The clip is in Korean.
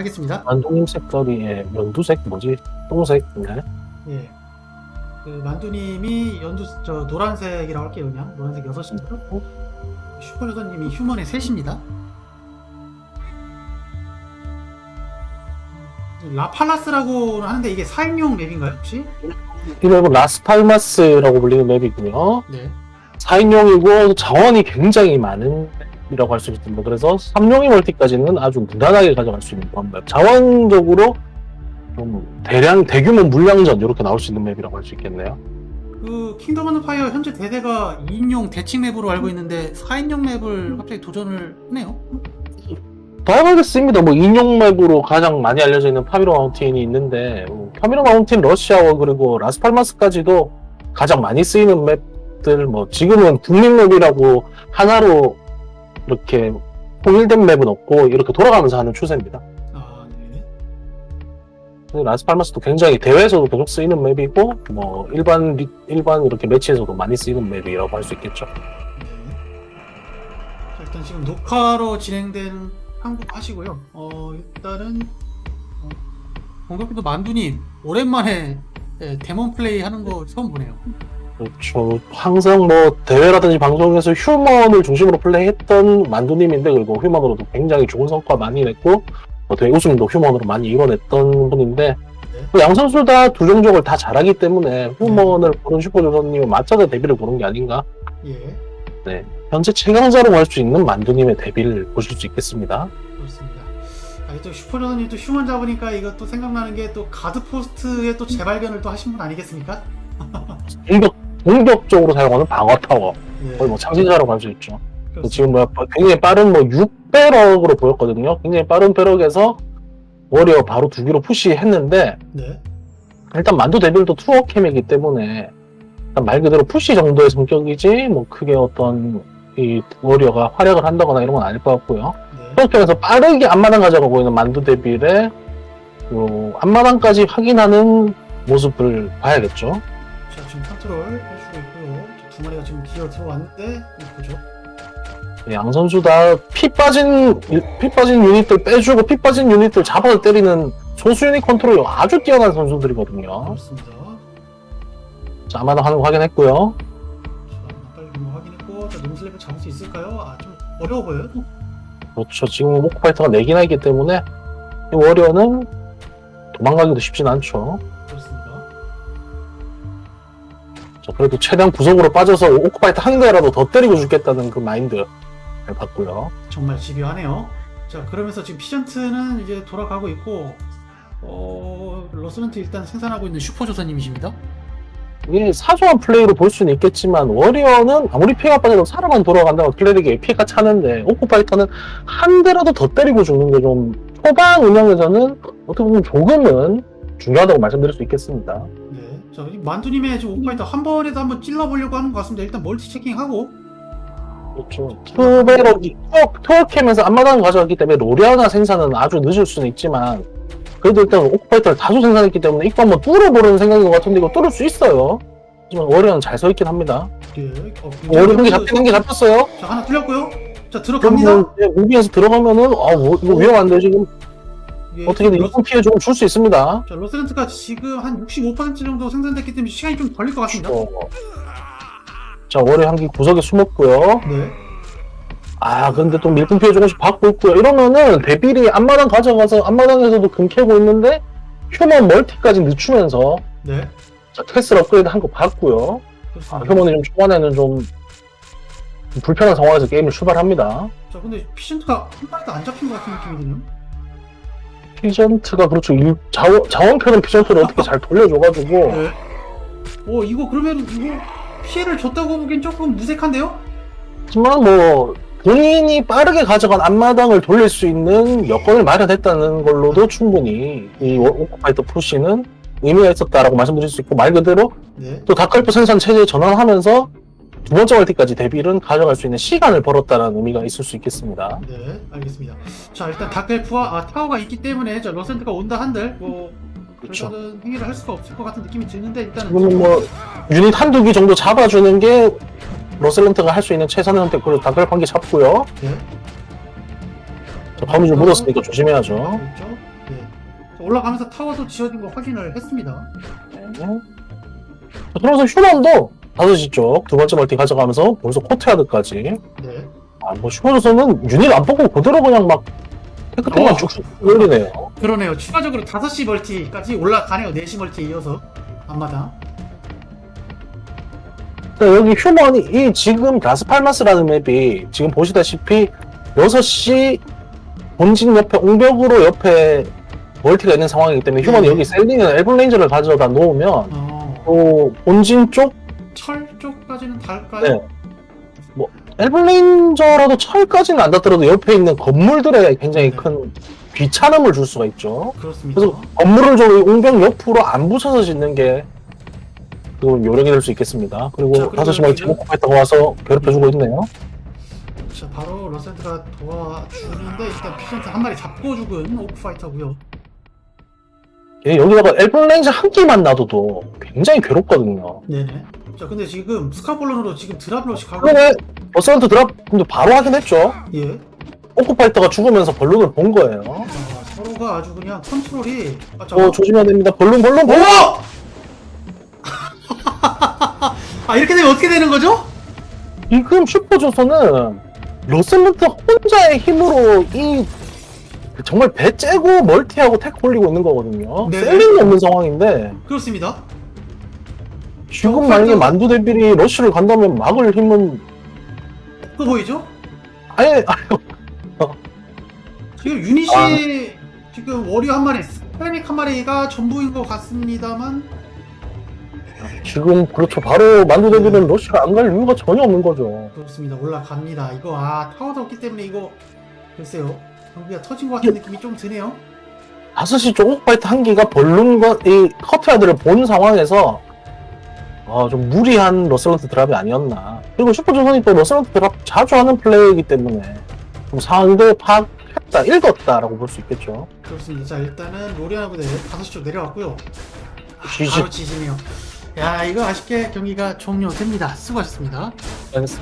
알겠습니다. 안동님 색깔이 예, 연두색 뭐지? 똥색인가요? 예. 그 만두님이 연두 저 노란색이라고 할게요 그냥 노란색 6시고요. 슈퍼조선님이 휴먼의 셋입니다. 라팔라스라고 하는데 이게 4인용 맵인가요 혹시? 이 맵은 라스팔마스라고 불리는 맵이고요. 네. 4인용이고 자원이 굉장히 많은 맵 이라고 할 수 있습니다. 그래서 3용의 멀티까지는 아주 무난하게 가져갈 수 있는 맵. 자원적으로 좀 대량 대규모 물량전 이렇게 나올 수 있는 맵이라고 할 수 있겠네요. 그 킹덤 오브 파이어 현재 대대가 2인용 대칭 맵으로 알고 있는데 4인용 맵을 갑자기 도전을 하네요. 다양하겠습니다. 뭐 인용 맵으로 가장 많이 알려져 있는 파미로 마운틴이 있는데 뭐 파미로 마운틴, 러시아워 그리고 라스팔마스까지도 가장 많이 쓰이는 맵들 뭐 지금은 국민 맵이라고 하나로 이렇게 통일된 맵은 없고 이렇게 돌아가면서 하는 추세입니다. 아 네. 라스팔마스도 굉장히 대회에서도 계속 쓰이는 맵이고 뭐 일반 리- 일반 이렇게 매치에서도 많이 쓰이는 맵이라고 할 수 있겠죠. 네. 자, 일단 지금 녹화로 진행된 한국 하시고요. 어, 일단은 어, 공격기도 만두님 오랜만에 예, 데몬 플레이 하는 거 처음 보네요. 그렇죠. 항상 뭐 대회라든지 방송에서 휴먼을 중심으로 플레이했던 만두님인데 그리고 휴먼으로도 굉장히 좋은 성과 많이 냈고 뭐 대회 우승도 휴먼으로 많이 이뤄냈던 분인데 뭐양 선수 다 두 종족을 다 잘하기 때문에 휴먼을 고른 슈퍼조선님은 맞춰서 데뷔를 고른 게 아닌가. 예, 현재 최강자로 갈 수 있는 만두님의 데뷔를 보실 수 있겠습니다. 그렇습니다. 아, 또 슈퍼전이 또 휴먼 잡으니까 이것도 생각나는 게 또 가드 포스트의 또 재발견을 또 하신 분 아니겠습니까? 공격 공격적으로 사용하는 방어 타워 예, 거의 뭐 창시자라고 할 수 있죠. 지금 뭐 굉장히 빠른 뭐 6배럭으로 보였거든요. 굉장히 빠른 배럭에서 워리어 바로 두 개로 푸시했는데 네, 일단 만두 데빌도 투어 캠이기 때문에 일단 말 그대로 푸시 정도의 성격이지 뭐 크게 어떤 이 워리어가 활약을 한다거나 이런 건 아닐 것 같고요. 네, 투어 캠에서 빠르게 앞마당 가져가고 있는 만두 데빌의 요 앞마당까지 확인하는 모습을 봐야겠죠. 자 지금 컨트롤 해주고 있고요. 저두 마리가 지금 기어 들어왔는데 이거 보죠. 양 선수 다 피 빠진 피 빠진 유닛들 빼주고 피 빠진 유닛들 잡아서 때리는 소수 유닛 컨트롤이 아주 뛰어난 선수들이거든요. 그렇습니다. 자, 아마도 하는 거 확인했고요. 자, 빨리 좀 확인했고, 자 놈슬랩을 잡을 수 있을까요? 아 좀 어려워 보여요. 그렇죠. 지금 오크파이터가 4개나 있기 때문에 이 워리어는 도망가기도 쉽진 않죠. 그렇습니다. 자, 그래도 최대한 구석으로 빠져서 오크파이터 한 대라도 더 때리고 죽겠다는 그 마인드를 봤고요. 정말 집요하네요. 자, 그러면서 지금 피전트는 이제 돌아가고 있고, 어, 러스런트 일단 생산하고 있는 슈퍼 조사님이십니다. 이게 사소한 플레이로 볼 수는 있겠지만 워리어는 아무리 피해가 빠져도 사람만 돌아간다고 클레릭에 피해가 차는데 오크파이터는 한 대라도 더 때리고 죽는 게 좀 초반 운영에서는 어떻게 보면 조금은 중요하다고 말씀드릴 수 있겠습니다. 네. 자, 이 만두님의 지금 오파이터 한 번에도 한번 찔러보려고 하는 것 같습니다. 일단 멀티 체킹하고, 그렇죠. 투베럭이 투어캠에서 앞마당을 가져갔기 때문에 로리아나 생산은 아주 늦을 수는 있지만 그래도 일단 오크파이터를 다수 생산했기 때문에 이거 한번 뚫어보려는 생각인 것 같은데 이거 뚫을 수 있어요. 하지만 워리어는 잘 서 있긴 합니다. 네. 어, 워리어 한개 잡힌 한개 잡혔어요. 자, 하나 뚫렸고요. 자, 들어갑니다. 이제 무비에서 들어가면은 아 뭐, 이거 위험한데 지금 예, 어떻게든 러- 이동 피해 좀줄수 있습니다. 자, 러스런트가 지금 한 65% 정도 생산됐기 때문에 시간이 좀 걸릴 것 같습니다. 어. 자 월요 한기 구석에 숨었고요. 네. 아 근데 또 밀품 피해 조금씩 받고 있고요. 이러면은 데빌이 앞마당 가져가서 앞마당에서도 금 캐고 있는데 휴먼 멀티까지 늦추면서 네. 자, 테슬 업그레이드 한거 받고요. 아, 그렇습니다. 휴먼이 좀 초반에는 좀 불편한 상황에서 게임을 출발합니다. 자, 근데 피전트가 한 마리도 안 잡힌 것 같은 느낌이거든요. 피전트가 그렇죠. 일- 자원, 자원표는 피전트를 어떻게 잘 돌려줘가지고 네. 오, 이거 그러면 이거 피해를 줬다고 보기엔 조금 무색한데요? 하지만 뭐 본인이 빠르게 가져간 앞마당을 돌릴 수 있는 여건을 마련했다는 걸로도 충분히 이 오크파이터 푸시는 의미가 있었다라고 말씀드릴 수 있고 말 그대로 네. 또 다크엘프 생산 체제에 전환하면서 두 번째 멀티까지 데빌은 가져갈 수 있는 시간을 벌었다는 의미가 있을 수 있겠습니다. 네, 알겠습니다. 자, 일단 다크엘프와 아, 타워가 있기 때문에 자, 러센트가 온다 한들 뭐 그렇죠. 그렇죠. 행위를 할 수가 없을 것 같은 느낌이 드는데 일단은 지금은 뭐 유닛 한두 기 정도 잡아주는 게 러셀런트가 할 수 있는 최선의 선택 그리고 다크엘프 한개 잡고요. 네. 자, 거미줄 묻었으니까 조심해야죠. 그렇죠. 예. 자, 올라가면서 타워도 지어진 거 확인을 했습니다. 자, 그러면서 휴먼도 5시 쪽 두 번째 멀티 가져가면서 벌써 코트야드까지 네. 아, 뭐 슈퍼조선은 유닛 안 뽑고 그대로 그냥 막 테크트만 어. 쭉쭉 올리네요. 그러네요. 추가적으로 5시 멀티까지 올라가네요. 4시 멀티에 이어서 앞마당. 자, 여기 휴먼이 이 지금 라스팔마스라는 맵이 지금 보시다시피 6시 본진 옆에 옹벽으로 옆에 멀티가 있는 상황이기 때문에 휴먼이 네. 여기 셀링이나 엘블레인저를 가져다 놓으면 어, 또 본진 쪽 철 쪽까지는 닿을까요? 네. 엘블레인저라도 철까지는 안 닿더라도 옆에 있는 건물들에 굉장히 네. 큰 귀찮음을 줄 수가 있죠. 그렇습니다. 그래서 건물을 좀 옹벽 옆으로 안 붙여서 짓는 게 그건 요령이 될 수 있겠습니다. 그리고 자, 그리고 5시 멀티 지금- 목표했다고 와서 괴롭혀주고 있네요. 자, 바로 러센트가 도와주는데 일단 피션트 한 마리 잡고 죽은 오프파이터고요. 예, 여기다가 엘블레인저 한 끼만 놔둬도 굉장히 괴롭거든요. 네네. 자, 근데 지금 스카볼론으로 지금 드랍롯이 가고 그런데 어설트 드랍 근데 바로 하긴 했죠. 예. 오크파이터가 죽으면서 벌룬을 본 거예요. 자, 서로가 아주 그냥 컨트롤이 아, 어, 잠깐만. 조심해야 됩니다. 벌룬, 벌룬, 벌룬! 오! 아 이렇게 되면 어떻게 되는 거죠? 지금 슈퍼조선은 로스먼트 혼자의 힘으로 이 정말 배 째고 멀티하고 택 올리고 있는 거거든요. 네. 셀링이 없는 상황인데 그렇습니다. 지금 만약에 만두 대비리 러쉬를 간다면 막을 힘은 그거 보이죠? 아예 아, 지금 유닛이 아. 지금 워리어 한 마리, 스파닉 한 마리가 전부인 것 같습니다만 지금 그렇죠. 바로 만두 대비는 러쉬가 안 갈 이유가 전혀 없는 거죠. 그렇습니다. 올라갑니다. 이거 아 타워도 없기 때문에 이거 글쎄요 경기가 터진 것 같은 느낌이 좀 드네요. 5시 쪽 오크파이트 한 기가 벌룬과 이 커트야드를 본 상황에서 어, 좀 무리한 러셀런트 드랍이 아니었나. 그리고 슈퍼조선이 또 러셀런트 드랍 자주 하는 플레이이기 때문에 좀 상황들 파악했다, 읽었다라고 볼 수 있겠죠. 그렇습니다. 자 일단은 부대 5시 쪽 내려왔고요. 아, 지지. 바로 지지네요. 야 이거 아쉽게 경기가 종료됩니다. 수고하셨습니다. 알겠습니다.